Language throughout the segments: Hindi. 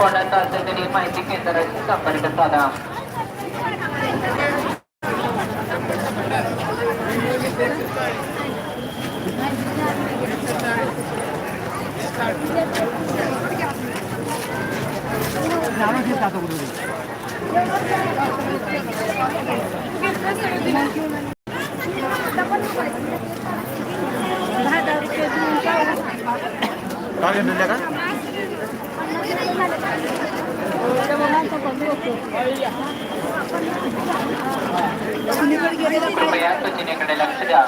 कोणाचा असेल तरी माहिती केंद्राशी संपर्क साधा. काय घेतलेल्या का? कृपया सूचनेकडे लक्ष द्या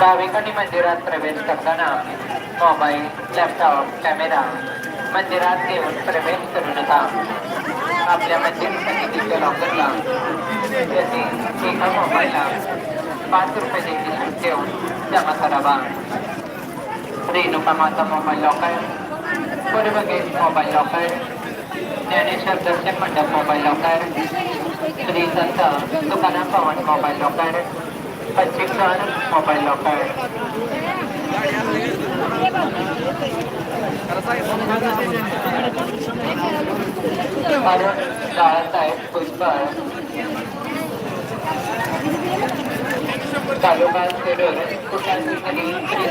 भाविकांनी मंदिरात प्रवेश करताना मोबाईल लॅपटॉप कॅमेरा मंदिरात घेऊन प्रवेश करू नका आपल्या मंदिर समितीच्या लॉकरला एका मोबाईलला पाच रुपये देखील शुल्क देऊन जमा करावा रेणुका माता मोबाईल लॉकर। पूर्व गेट मोबाईल लॉकर। ज्ञानेश्वर दर्शन मंडप mobile locker. Shri Sant Pawan mobile locker. पश्चिमगड mobile locker. Arun Balasaheb Bhujbal taluka Shirur कुठार श्री